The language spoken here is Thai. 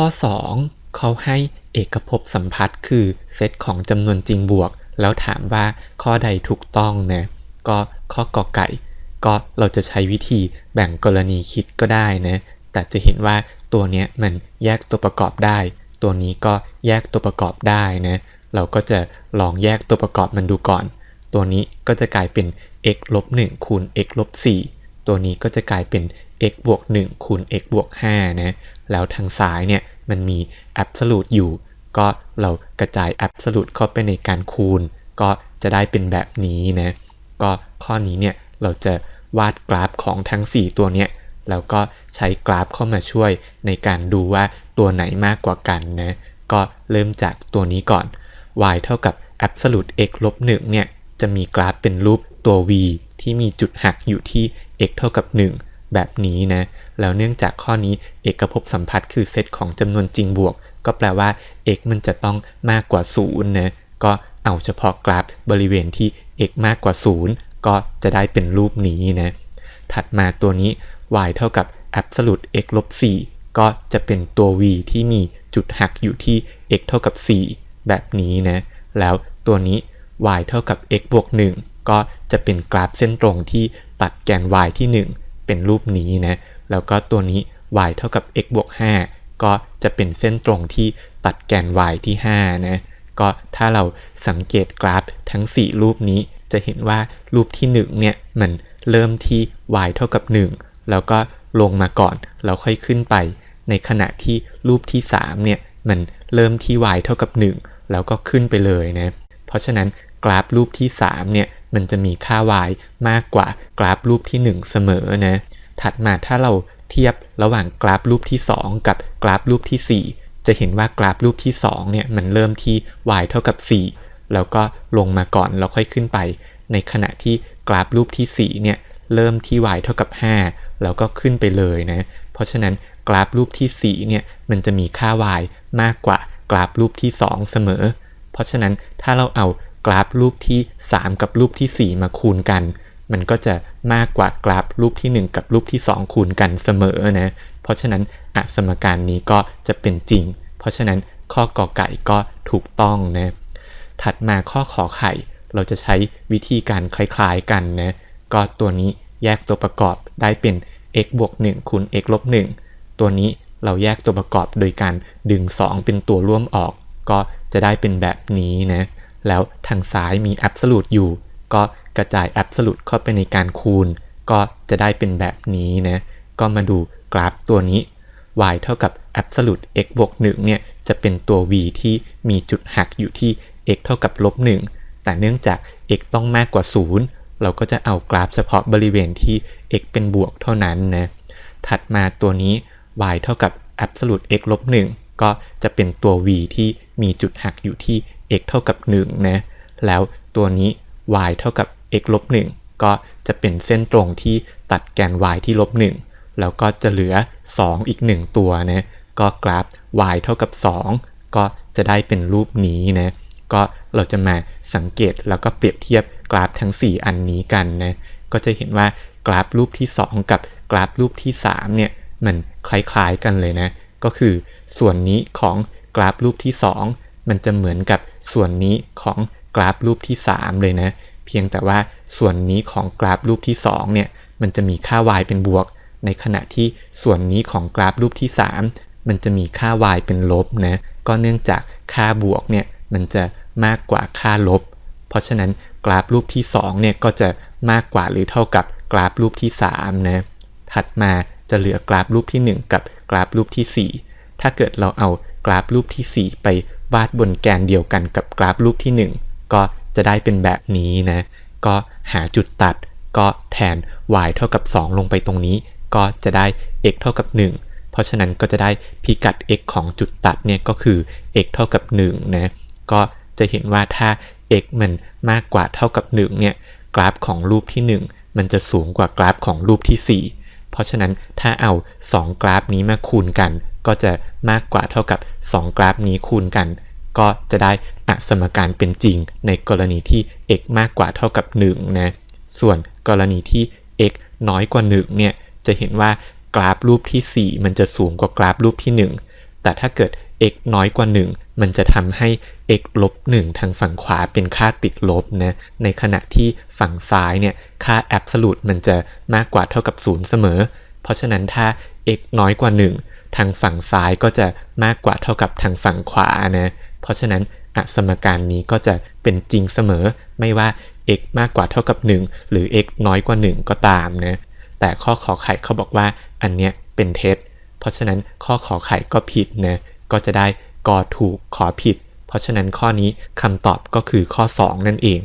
ข้อ 2 เขาให้เอกภพสัมพัทธ์คือเซตของจำนวนจริงบวก แล้วถามว่าข้อใดถูกต้องนะก็ข้อกอไก่ ก็เราจะใช้วิธีแบ่งกรณีคิดก็ได้นะแต่จะเห็นว่าตัวเนี้ยมันแยกตัวประกอบได้ ตัวนี้ก็แยกตัวประกอบได้นะเราก็จะลองแยกตัวประกอบมันดูก่อน ตัวนี้ก็จะกลายเป็น x ลบ1คูณ x ลบ4ตัวนี้ก็จะกลายเป็น x บวก1คูณ x บวก5นะ แล้วทางซ้ายเนี่ยมันมี absolute อยู่ ก็เรากระจาย absolute เข้าไปในการคูณ ก็จะได้เป็นแบบนี้นะ ก็ข้อนี้เนี่ยเราจะวาดกราฟของทั้ง 4 ตัวเนี้ยแล้วก็ใช้กราฟเข้ามาช่วยในการดูว่าตัวไหนมากกว่ากันนะ ก็เริ่มจากตัวนี้ก่อน y เท่ากับ absolute x ลบ1เนี่ยจะมีกราฟเป็นรูปตัว v ที่มีจุดหักอยู่ที่ x เท่ากับ 1 แบบนี้นะ แล้วเนื่องจากข้อนี้เอกภพสัมพัทธ์คือเซตของจำนวนจริงบวก ก็แปลว่า x มันจะต้องมากกว่า0นะก็เอาเฉพาะกราฟบริเวณที่ x มากกว่า 0 ก็จะได้เป็นรูปนี้นะถัดมาตัวนี้ y เท่ากับ absolute x ลบ4ก็จะเป็นตัว v ที่มีจุดหักอยู่ที่ x เท่ากับ 4 แบบนี้นะแล้วตัวนี้ y เท่ากับ x บวก 1 ก็จะเป็นกราฟเส้นตรงที่ตัดแกน y ที่ 1 เป็นรูปนี้นะ แล้วก็ตัวนี้ y เท่ากับ x บวก 5 ก็จะเป็นเส้นตรงที่ตัดแกน y ที่ 5 นะ ก็ถ้าเราสังเกตกราฟทั้ง 4 รูปนี้ จะเห็นว่ารูปที่ 1 เนี่ย มันเริ่มที่ y เท่ากับ 1 แล้วก็ลงมาก่อน แล้วค่อยขึ้นไป ในขณะที่รูปที่ 3 เนี่ย มันเริ่มที่ y เท่ากับ 1 แล้วก็ขึ้นไปเลยนะ เพราะฉะนั้นกราฟรูปที่ 3 เนี่ย มันจะมีค่า y มากกว่ากราฟรูปที่ 1 เสมอนะ ถัดมาถ้าเราเทียบระหว่างกราฟรูปที่ 2 กับกราฟรูปที่ 4 จะเห็นว่ากราฟรูปที่2เนี่ยมันเริ่มที่ y เท่ากับ 4 แล้วก็ลงมาก่อนแล้วค่อยขึ้นไป ในขณะที่กราฟรูปที่4เนี่ยเริ่มที่ y เท่ากับ 5 แล้วก็ขึ้นไปเลยนะ เพราะฉะนั้นกราฟรูปที่4เนี่ยมันจะมีค่า y มากกว่ากราฟรูปที่ 2 เสมอ เพราะฉะนั้นถ้าเราเอากราฟรูปที่ 3 กับรูปที่ 4 มาคูณกัน มันก็จะมากกว่ากราฟรูปที่ 1 กับรูปที่ 2 คูณกันเสมอนะ เพราะฉะนั้นอสมการนี้ก็จะเป็นจริง เพราะฉะนั้นข้อกอไก่ก็ถูกต้องนะ ถัดมาข้อขอไข่ เราจะใช้วิธีการคล้ายๆกันนะ ก็ตัวนี้แยกตัวประกอบได้เป็น x บวก1คูณ x ลบ1ตัวนี้เราแยกตัวประกอบโดยการดึง 2 เป็นตัวร่วมออก ก็จะได้เป็นแบบนี้นะ แล้วทางซ้ายมี absolute อยู่ ก็ กระจาย absolute เข้าไปในการคูณ ก็จะได้เป็นแบบนี้นะ ก็มาดูกราฟตัวนี้ y เท่ากับ absolute x บวก1เนี่ยจะเป็นตัว v ที่มีจุดหักอยู่ที่ x เท่ากับลบ1แต่เนื่องจาก x ต้องมากกว่า 0 เราก็จะเอากราฟเฉพาะบริเวณที่ x เป็นบวกเท่านั้นนะ ถัดมาตัวนี้ y เท่ากับ absolute x ลบ1ก็จะเป็นตัว v ที่มีจุดหักอยู่ที่ x เท่ากับ1นะ แล้วตัวนี้ y เท่ากับ x ลบ1ก็จะเป็นเส้นตรงที่ตัดแกน y ที่ลบ1แล้วก็จะเหลือ 2 อีก 1 ตัวนะก็กราฟ y เท่ากับ 2 ก็จะได้เป็นรูปนี้นะก็เราจะมาสังเกตแล้วก็เปรียบเทียบกราฟทั้ง 4 อันนี้กันนะก็จะเห็นว่ากราฟรูปที่ 2 กับกราฟรูปที่ 3 เนี่ยมันคล้ายๆกันเลยนะก็คือส่วนนี้ของกราฟรูปที่ 2 มันจะเหมือนกับส่วนนี้ของกราฟรูปที่ 3 เลยนะ เพียงแต่ว่าส่วนนี้ของกราฟรูปที่2เนี่ยมันจะมีค่า y เป็นบวก ในขณะที่ส่วนนี้ของกราฟรูปที่ 3 มันจะมีค่า y เป็นลบนะก็เนื่องจากค่าบวกเนี่ยมันจะมากกว่าค่าลบ เพราะฉะนั้นกราฟรูปที่2เนี่ยก็จะมากกว่าหรือเท่ากับกราฟรูปที่3นะถัดมาจะเหลือกราฟรูปที่ 1 กับกราฟรูปที่ 4 ถ้าเกิดเราเอากราฟรูปที่ 4 ไปวาดบนแกนเดียวกันกับกราฟรูปที่ 1 ก็ จะได้เป็นแบบนี้นะ ก็หาจุดตัดก็แทน y เท่ากับ 2 ลงไปตรงนี้ ก็จะได้ x เท่ากับ 1 เพราะฉะนั้นก็จะได้พิกัด x ของจุดตัดเนี่ยก็คือ x เท่ากับ1นะก็จะเห็นว่าถ้า x มันมากกว่าเท่ากับ1เนี่ยกราฟของรูปที่ 1 มันจะสูงกว่ากราฟของรูปที่ 4 เพราะฉะนั้นถ้าเอา 2 กราฟนี้มาคูณกัน ก็จะมากกว่าเท่ากับ 2 กราฟนี้คูณกัน ก็จะได้อสมการเป็นจริง ในกรณีที่ x มากกว่าเท่ากับ1นะส่วนกรณีที่ x น้อยกว่า1เนี่ยจะเห็นว่ากราฟรูปที่ 4 มันจะสูงกว่ากราฟรูปที่ 1 แต่ถ้าเกิด x น้อยกว่า 1 มันจะทำให้ x ลบ1ทางฝั่งขวาเป็นค่าติดลบนะ ในขณะที่ฝั่งซ้ายเนี่ยค่า absolute มันจะมากกว่าเท่ากับ 0 เสมอ เพราะฉะนั้นถ้า x น้อยกว่า 1 ทางฝั่งซ้ายก็จะมากกว่าเท่ากับทางฝั่งขวานะ เพราะฉะนั้นอสมการนี้ก็จะเป็นจริงเสมอ ไม่ว่า x มากกว่าเท่ากับ 1 หรือ x น้อยกว่า 1 ก็ตามนะแต่ข้อขอไข่เขาบอกว่าอันเนี้ยเป็นเท็จ เพราะฉะนั้นข้อขอไข่ก็ผิดนะก็จะได้กอถูกขอผิด เพราะฉะนั้นข้อนี้คำตอบก็คือข้อ 2 นั่นเอง